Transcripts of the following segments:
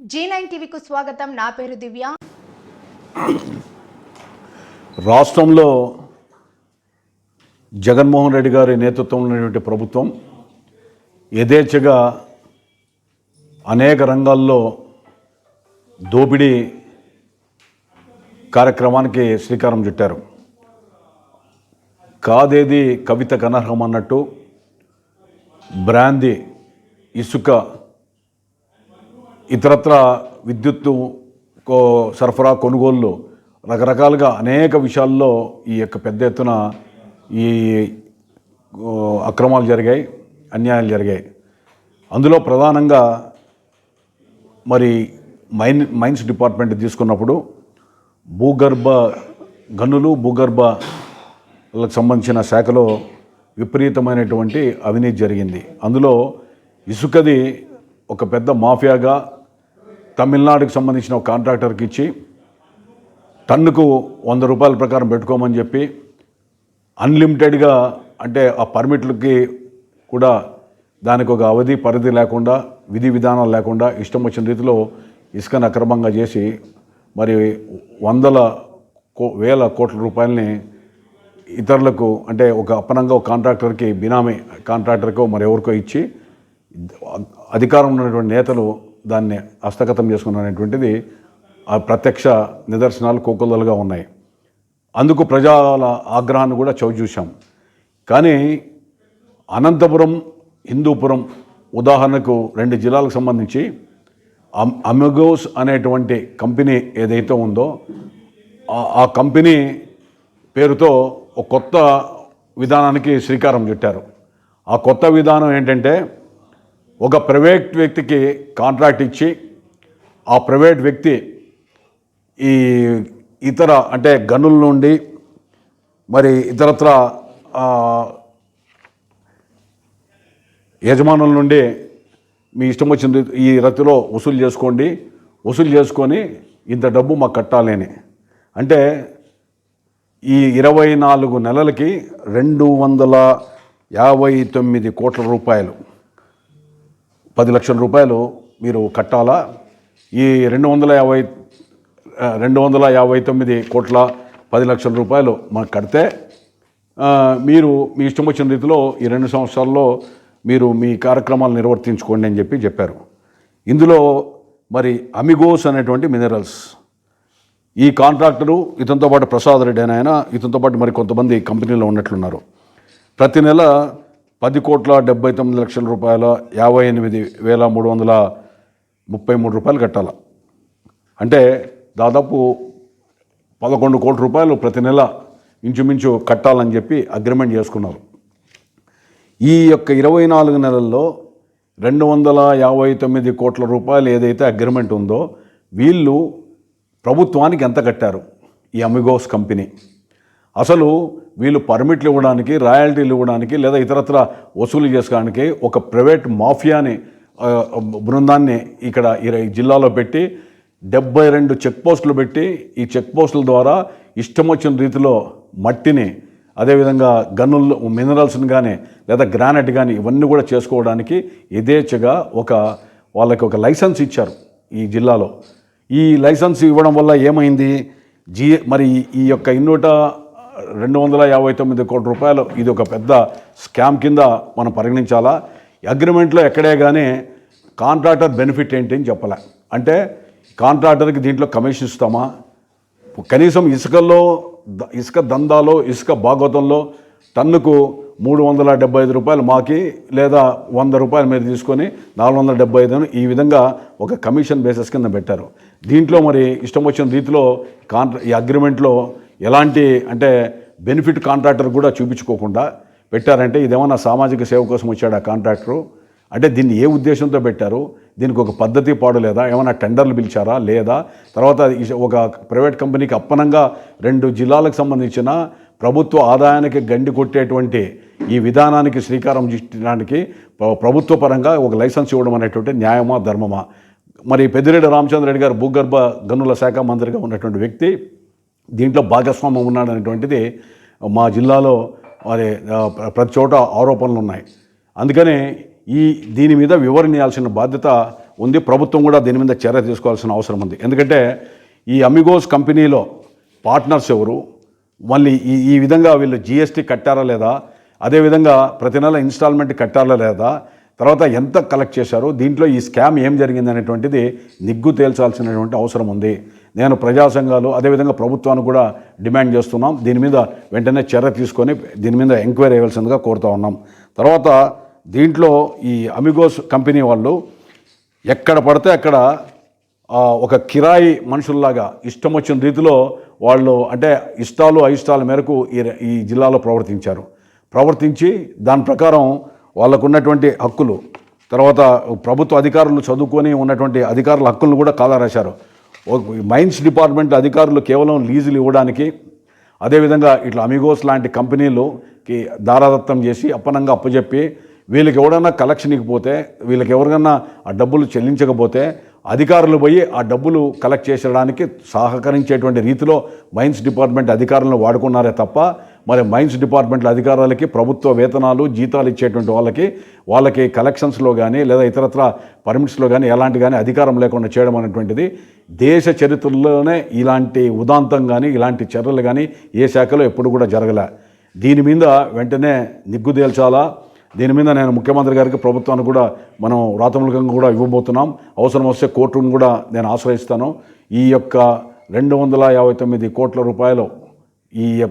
G nine టీవీకు స్వాగతం. నా పేరు దివ్య. రాష్ట్రంలో జగన్మోహన్ రెడ్డి గారి నేతృత్వంలో ఉన్నటువంటి ప్రభుత్వం యథేచ్ఛగా అనేక రంగాల్లో దోపిడీ కార్యక్రమానికి శ్రీకారం చుట్టారు. కాదేది కవిత కనర్హం అన్నట్టు బ్రాంది ఇసుక ఇతరత్ర విద్యుత్తు కో- సరఫరా కొనుగోళ్ళు రకరకాలుగా అనేక విషయాల్లో ఈ యొక్క పెద్ద ఎత్తున ఈ అక్రమాలు జరిగాయి అన్యాయాలు జరిగాయి. అందులో ప్రధానంగా మరి మైన్ మైన్స్ డిపార్ట్మెంట్ తీసుకున్నప్పుడు భూగర్భ గనులు భూగర్భలకు సంబంధించిన శాఖలో విపరీతమైనటువంటి అవినీతి జరిగింది. అందులో ఇసుకది ఒక పెద్ద మాఫియాగా తమిళనాడుకు సంబంధించిన ఒక కాంట్రాక్టర్కి ఇచ్చి టన్నుకు వంద రూపాయల ప్రకారం పెట్టుకోమని చెప్పి అన్లిమిటెడ్గా అంటే ఆ పర్మిట్లకి కూడా దానికి ఒక అవధి పరిధి లేకుండా విధి విధానాలు లేకుండా ఇష్టం వచ్చిన రీతిలో ఇసుకను అక్రమంగా చేసి మరి వందల కో వేల కోట్ల రూపాయలని ఇతరులకు అంటే ఒక అప్పనంగా ఒక కాంట్రాక్టర్కి బినామీ కాంట్రాక్టర్కో మరి ఎవరికో ఇచ్చి అధికారం ఉన్నటువంటి నేతలు దాన్ని హస్తగతం చేసుకున్నటువంటిది ఆ ప్రత్యక్ష నిదర్శనాలు కోకొల్లలుగా ఉన్నాయి. అందుకు ప్రజల ఆగ్రహాన్ని కూడా చవి చూశాం. కానీ అనంతపురం హిందూపురం ఉదాహరణకు రెండు జిల్లాలకు సంబంధించి అమ్ అమెగోస్ అనేటువంటి కంపెనీ ఏదైతే ఉందో ఆ- ఆ కంపెనీ పేరుతో ఒక కొత్త విధానానికి శ్రీకారం చుట్టారు. ఆ కొత్త విధానం ఏంటంటే ఒక ప్రైవేట్ వ్యక్తికి కాంట్రాక్ట్ ఇచ్చి ఆ ప్రైవేట్ వ్యక్తి ఈ ఇతర అంటే గనుల నుండి మరి ఇతరత్ర యజమానుల నుండి మీ ఇష్టం వచ్చిన ఈ రతిలో వసూలు చేసుకోండి వసూలు చేసుకొని ఇంత డబ్బు మాకు కట్టాలి అని. అంటే ఈ ఇరవై నాలుగు నెలలకి రెండు వందల యాభై తొమ్మిది కోట్ల రూపాయలు. పది లక్షల రూపాయలు మీరు కట్టాలా? ఈ రెండు వందల యాభై రెండు వందల యాభై తొమ్మిది కోట్ల పది లక్షల రూపాయలు మాకు కడితే మీరు మీ ఇష్టం వచ్చిన రీతిలో ఈ రెండు సంవత్సరాల్లో మీరు మీ కార్యక్రమాలు నిర్వర్తించుకోండి అని చెప్పి చెప్పారు. ఇందులో మరి అమిగోస్ అనేటువంటి మినరల్స్. ఈ కాంట్రాక్టరు ఇతనితో పాటు ప్రసాద్ రెడ్డి అని ఆయన ఇతనితో పాటు మరి కొంతమంది కంపెనీలో ఉన్నట్లున్నారు. ప్రతి నెల పది కోట్ల డెబ్బై తొమ్మిది లక్షల రూపాయల యాభై ఎనిమిది వేల మూడు వందల ముప్పై మూడు రూపాయలు కట్టాల. అంటే దాదాపు పదకొండు కోట్ల రూపాయలు ప్రతి నెల ఇంచుమించు కట్టాలని చెప్పి అగ్రిమెంట్ చేసుకున్నారు. ఈ యొక్క ఇరవై నాలుగు నెలల్లో రెండు వందల యాభై తొమ్మిది కోట్ల రూపాయలు ఏదైతే అగ్రిమెంట్ ఉందో వీళ్ళు ప్రభుత్వానికి ఎంత కట్టారు? ఈ అమిగోస్ కంపెనీ. అసలు వీళ్ళు పర్మిట్లు ఇవ్వడానికి రాయల్టీలు ఇవ్వడానికి లేదా ఇతరత్ర వసూలు చేసుకోవడానికి ఒక ప్రైవేట్ మాఫియాని బృందాన్ని ఇక్కడ ఈ జిల్లాలో పెట్టి డెబ్బై రెండు చెక్ పోస్టులు పెట్టి ఈ చెక్ పోస్టుల ద్వారా ఇష్టం వచ్చిన రీతిలో మట్టిని అదేవిధంగా గన్నులు మినరల్స్ని కానీ లేదా గ్రానైట్ కానీ ఇవన్నీ కూడా చేసుకోవడానికి యథేచ్ఛగా ఒక వాళ్ళకి ఒక లైసెన్స్ ఇచ్చారు ఈ జిల్లాలో. ఈ లైసెన్స్ ఇవ్వడం వల్ల ఏమైంది? జీ మరి ఈ యొక్క ఇన్నోట రెండు వందల యాభై తొమ్మిది కోట్ల రూపాయలు. ఇది ఒక పెద్ద స్కామ్ కింద మనం పరిగణించాలా? అగ్రిమెంట్లో ఎక్కడే కానీ కాంట్రాక్టర్ బెనిఫిట్ ఏంటి అని చెప్పలే. అంటే కాంట్రాక్టర్కి దీంట్లో కమిషన్ ఇస్తామా? కనీసం ఇసుకల్లో ద- ఇసుక దందాలో ఇసుక భాగవతంలో టన్నుకు మూడు వందల డెబ్బై ఐదు రూపాయలు మాకి లేదా వంద రూపాయలు మీరు తీసుకొని నాలుగు వందల డెబ్బై ఐదు ఈ విధంగా ఒక కమిషన్ బేసిస్ కింద పెట్టారు. దీంట్లో మరి ఇష్టం వచ్చిన రీతిలో కాంట్రా ఈ అగ్రిమెంట్లో ఎలాంటి అంటే బెనిఫిట్ కాంట్రాక్టర్ కూడా చూపించుకోకుండా పెట్టారంటే ఇదేమన్నా సామాజిక సేవ కోసం వచ్చాడు ఆ కాంట్రాక్టరు? అంటే దీన్ని ఏ ఉద్దేశంతో పెట్టారు? దీనికి ఒక పద్ధతి పాడు లేదా? ఏమైనా టెండర్లు పిలిచారా? లేదా? తర్వాత ఒక ప్రైవేట్ కంపెనీకి అప్పనంగా రెండు జిల్లాలకు సంబంధించిన ప్రభుత్వ ఆదాయానికి గండి కొట్టేటువంటి ఈ విధానానికి శ్రీకారం చుట్టడానికి ప్రభుత్వ పరంగా ఒక లైసెన్స్ ఇవ్వడం అనేటువంటి న్యాయమా ధర్మమా? మరి పెద్దిరెడ్డి రామచంద్ర రెడ్డి గారు భూగర్భ గనుల శాఖ మంత్రిగా ఉన్నటువంటి వ్యక్తి దీంట్లో భాగస్వామ్యం ఉన్నాడనేటువంటిది మా జిల్లాలో మరి ప్రతి చోట ఆరోపణలు ఉన్నాయి. అందుకనే ఈ దీని మీద వివరణ బాధ్యత ఉంది. ప్రభుత్వం కూడా దీని మీద చర్య తీసుకోవాల్సిన అవసరం ఉంది. ఎందుకంటే ఈ అమిగోస్ కంపెనీలో పార్ట్నర్స్ ఎవరు? మళ్ళీ ఈ ఈ విధంగా వీళ్ళు జిఎస్టీ కట్టారా లేదా? అదేవిధంగా ప్రతి నెల ఇన్స్టాల్మెంట్ కట్టారా లేదా? తర్వాత ఎంత కలెక్ట్ చేశారు? దీంట్లో ఈ స్కామ్ ఏం జరిగింది అనేటువంటిది నిగ్గు తేల్చాల్సినటువంటి అవసరం ఉంది. నేను ప్రజా సంఘాలు అదేవిధంగా ప్రభుత్వాన్ని కూడా డిమాండ్ చేస్తున్నాం. దీని మీద వెంటనే చర్య తీసుకొని దీని మీద ఎంక్వైరీ అయ్యాల్సిందిగా కోరుతా ఉన్నాం. తర్వాత దీంట్లో ఈ అమిగోస్ కంపెనీ వాళ్ళు ఎక్కడ పడితే అక్కడ ఒక కిరాయి మనుషుల్లాగా ఇష్టం వచ్చిన రీతిలో వాళ్ళు అంటే ఇష్టాలు అయిష్టాల మేరకు ఈ ఈ జిల్లాలో ప్రవర్తించారు. ప్రవర్తించి దాని ప్రకారం వాళ్ళకు ఉన్నటువంటి హక్కులు తర్వాత ప్రభుత్వ అధికారులు చదువుకొని ఉన్నటువంటి అధికారుల హక్కులను కూడా కాదారేశారు మైన్స్ డిపార్ట్మెంట్ అధికారులు కేవలం లీజులు ఇవ్వడానికి అదేవిధంగా ఇట్లా అమిగోస్ లాంటి కంపెనీలుకి దారాదత్తం చేసి అప్పనంగా అప్పచెప్పి వీళ్ళకి ఎవడన్నా కలెక్షన్ ఇకపోతే వీళ్ళకి ఎవరికన్నా ఆ డబ్బులు చెల్లించకపోతే అధికారులు పోయి ఆ డబ్బులు కలెక్ట్ చేసడానికి సహకరించేటువంటి రీతిలో మైన్స్ డిపార్ట్మెంట్ అధికారులను వాడుకున్నారే తప్ప మరి మైన్స్ డిపార్ట్మెంట్ల అధికారాలకి ప్రభుత్వ వేతనాలు జీతాలు ఇచ్చేటువంటి వాళ్ళకి వాళ్ళకి కలెక్షన్స్లో కానీ లేదా ఇతరత్ర పర్మిట్స్లో కానీ ఎలాంటి కానీ అధికారం లేకుండా చేయడం అనేటువంటిది దేశ చరిత్రలోనే ఇలాంటి ఉదాంతం కానీ ఇలాంటి చర్యలు కానీ ఏ శాఖలో ఎప్పుడు కూడా జరగలే. దీని మీద వెంటనే నిగ్గుదేల్చాలా? దీని మీద నేను ముఖ్యమంత్రి గారికి ప్రభుత్వాన్ని కూడా మనం రాతమూలకంగా కూడా ఇవ్వబోతున్నాం. అవసరం వస్తే కోర్టును కూడా నేను ఆశ్రయిస్తాను. ఈ యొక్క రెండు వందల యాభై తొమ్మిది కోట్ల రూపాయలు ఈ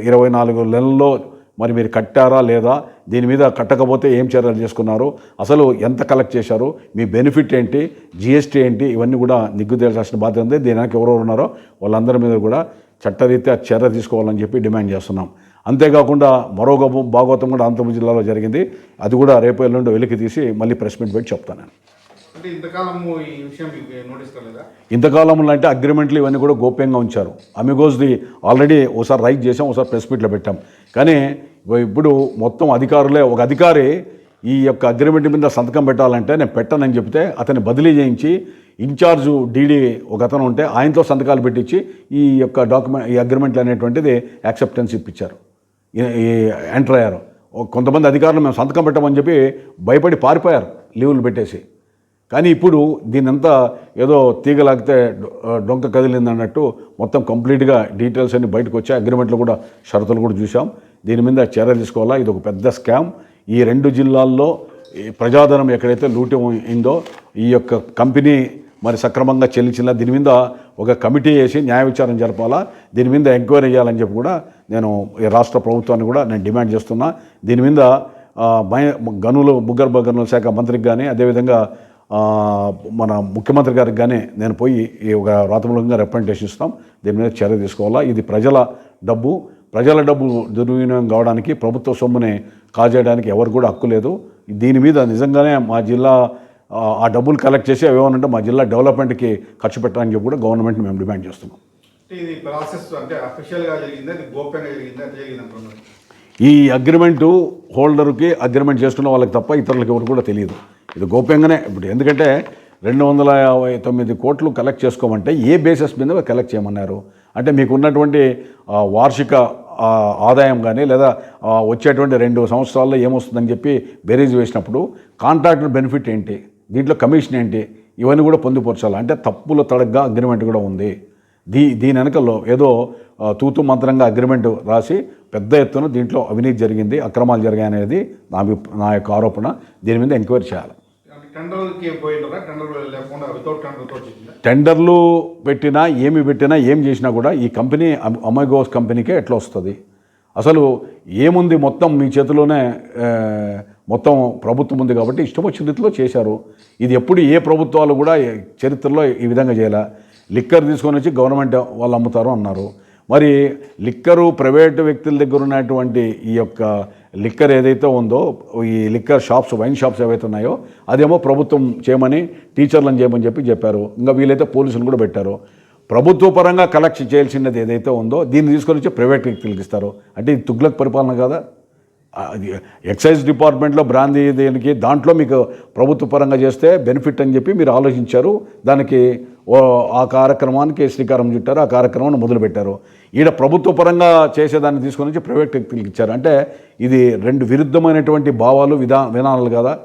ఇరవై నాలుగు నెలల్లో మరి మీరు కట్టారా లేదా? దీని మీద కట్టకపోతే ఏం చర్యలు చేసుకున్నారు అసలు ఎంత కలెక్ట్ చేశారు? మీ బెనిఫిట్ ఏంటి? జిఎస్టీ ఏంటి? ఇవన్నీ కూడా నిగ్గు తేల్చాల్సిన బాధ్యత ఉంది. దీని వెనక ఎవరెవరు ఉన్నారో వాళ్ళందరి మీద కూడా చట్టరీత్యా చర్య తీసుకోవాలని చెప్పి డిమాండ్ చేస్తున్నాం. అంతేకాకుండా మరో గొప్ప భాగవతం కూడా అనంతపురం జిల్లాలో జరిగింది. అది కూడా రేపు ఎల్లుండి వెలికి తీసి మళ్ళీ ప్రెస్ మీట్ పెట్టి చెప్తాను నేను. ఇంతకాలంలో అంటే అగ్రిమెంట్లు ఇవన్నీ కూడా గోప్యంగా ఉంచారు. అమిగోస్ది ఆల్రెడీ ఒకసారి రైట్ చేసాం ఒకసారి ప్రెస్ మీట్లో పెట్టాం. కానీ ఇప్పుడు మొత్తం అధికారులే ఒక అధికారి ఈ యొక్క అగ్రిమెంట్ మీద సంతకం పెట్టాలంటే నేను పెట్టనని చెప్తే అతన్ని బదిలీ చేయించి ఇన్ఛార్జ్ డీడీ ఒక అతను ఉంటే ఆయనతో సంతకాలు పెట్టించి ఈ యొక్క డాక్యుమెంట్ ఈ అగ్రిమెంట్లు అనేటువంటిది యాక్సెప్టెన్స్ ఇప్పించారు. ఈ- ఎంటర్ అయ్యారు. కొంతమంది అధికారులు మేము సంతకం పెట్టమని చెప్పి భయపడి పారిపోయారు లీవులు పెట్టేసి. కానీ ఇప్పుడు దీనంతా ఏదో తీగలాగితే డొంక కదిలింది అన్నట్టు మొత్తం కంప్లీట్గా డీటెయిల్స్ అన్ని బయటకు వచ్చాయి అగ్రిమెంట్లు కూడా షరతులు కూడా చూసాం దీని మీద చర్య తీసుకోవాలా? ఇది ఒక పెద్ద స్కామ్. ఈ రెండు జిల్లాల్లో ప్రజాధనం ఎక్కడైతే లూటి అయిందో ఈ యొక్క కంపెనీ మరి సక్రమంగా చెల్లించిన దీని మీద ఒక కమిటీ వేసి న్యాయ విచారం జరపాలా? దీని మీద ఎంక్వైరీ చేయాలని చెప్పి కూడా నేను ఈ రాష్ట్ర ప్రభుత్వాన్ని కూడా నేను డిమాండ్ చేస్తున్నా. దీని మీద ఆ, మై గనులు భూగర్భ గనుల శాఖ మంత్రికి కానీ అదేవిధంగా మన ముఖ్యమంత్రి గారికి కానీ నేను పోయి ఈ ఒక రాతమూలంగా రిప్రజెంటేషన్ ఇస్తాం. దీని మీద చర్య తీసుకోవాలా? ఇది ప్రజల డబ్బు. ప్రజల డబ్బు దుర్వినియోగం కావడానికి ప్రభుత్వ సొమ్ముని కాజేయడానికి ఎవరు కూడా హక్కు లేదు. దీని మీద నిజంగానే మా జిల్లా ఆ, డబ్బులు కలెక్ట్ చేసి ఏమనంటే మా జిల్లా డెవలప్మెంట్కి ఖర్చు పెట్టడానికి చెప్పి కూడా గవర్నమెంట్ని మేము డిమాండ్ చేస్తున్నాం. ఇది ప్రాసెస్ అంటే అఫీషియల్గా జరిగిందా? గోప్యంగా జరిగిందా? జరిగింది ఈ అగ్రిమెంటు హోల్డర్కి అగ్రిమెంట్ చేసుకున్న వాళ్ళకి తప్ప ఇతరులకు ఎవరు కూడా తెలియదు. ఇది గోప్యంగానే ఇప్పుడు ఎందుకంటే రెండు వందల యాభై తొమ్మిది కోట్లు కలెక్ట్ చేసుకోమంటే ఏ బేసిస్ మీద కలెక్ట్ చేయమన్నారు? అంటే మీకు ఉన్నటువంటి వార్షిక ఆదాయం కానీ లేదా వచ్చేటువంటి రెండు సంవత్సరాల్లో ఏమొస్తుందని చెప్పి బేరీజ్ వేసినప్పుడు కాంట్రాక్టర్ బెనిఫిట్ ఏంటి? దీంట్లో కమిషన్ ఏంటి? ఇవన్నీ కూడా పొందుపరచాలి. అంటే తప్పుల తడగ్గా అగ్రిమెంట్ కూడా ఉంది. దీ దీని వెనకలో ఏదో తూతు మంత్రంగా అగ్రిమెంట్ రాసి పెద్ద ఎత్తున దీంట్లో అవినీతి జరిగింది అక్రమాలు జరిగాయి అనేది నా నా యొక్క ఆరోపణ. దీని మీద ఎంక్వైరీ చేయాలి. టెండర్లు పెట్టినా ఏమి పెట్టినా ఏం చేసినా కూడా ఈ కంపెనీ అమ్- అమగోస్ కంపెనీకే ఎట్లా వస్తుంది? అసలు ఏముంది మొత్తం మీ చేతిలోనే మొత్తం ప్రభుత్వం ఉంది కాబట్టి ఇష్టం వచ్చిన రీతిలో చేశారు. ఇది ఎప్పుడు ఏ ప్రభుత్వాలు కూడా చరిత్రలో ఈ విధంగా చేయలే? లిక్కర్ తీసుకొని వచ్చి గవర్నమెంట్ వాళ్ళు అమ్ముతారు అన్నారు. మరి లిక్కరు ప్రైవేట్ వ్యక్తుల దగ్గర ఉన్నటువంటి ఈ యొక్క లిక్కర్ ఏదైతే ఉందో ఈ లిక్కర్ షాప్స్ వైన్ షాప్స్ ఏవైతే ఉన్నాయో అదేమో ప్రభుత్వం చేయమని టీచర్లను చేయమని చెప్పి చెప్పారు. ఇంకా వీలైతే పోలీసులు కూడా పెట్టారు. ప్రభుత్వ పరంగా కలెక్ట్ చేయాల్సినది ఏదైతే ఉందో దీన్ని తీసుకొని వచ్చి ప్రైవేట్ వ్యక్తులకు ఇస్తారు. అంటే ఇది తుగ్లక్ పరిపాలన కదా? ఎక్సైజ్ డిపార్ట్మెంట్లో బ్రాందీ దేనికి దాంట్లో మీకు ప్రభుత్వ పరంగా చేస్తే బెనిఫిట్ అని చెప్పి మీరు ఆలోచించారు. దానికి ఓ ఆ కార్యక్రమానికి శ్రీకారం చుట్టారు. ఆ కార్యక్రమాన్ని మొదలుపెట్టారు. ఈడ ప్రభుత్వ పరంగా చేసేదాన్ని తీసుకొని వచ్చి ప్రైవేట్ వ్యక్తులకు ఇచ్చారు. అంటే ఇది రెండు విరుద్ధమైనటువంటి భావాలు విధా విధానాలు కదా.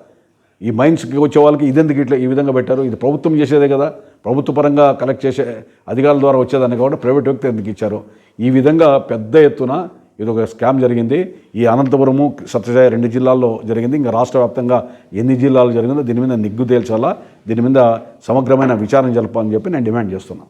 ఈ మైన్స్కి వచ్చే వాళ్ళకి ఇదెందుకు ఇట్లా ఈ విధంగా పెట్టారు? ఇది ప్రభుత్వం చేసేదే కదా. ప్రభుత్వ పరంగా కలెక్ట్ చేసే అధికారుల ద్వారా వచ్చేదాన్ని కాబట్టి ప్రైవేట్ వ్యక్తి ఎందుకు ఇచ్చారు? ఈ విధంగా పెద్ద ఎత్తున ఇది ఒక స్కామ్ జరిగింది. ఈ అనంతపురము సత్యసాయి రెండు జిల్లాల్లో జరిగింది. ఇంకా రాష్ట్ర వ్యాప్తంగా ఎన్ని జిల్లాలు జరిగిందో దీని మీద నిగ్గు తేల్చాలా? దీని మీద సమగ్రమైన విచారణ జరపాలని చెప్పి నేను డిమాండ్ చేస్తున్నాను.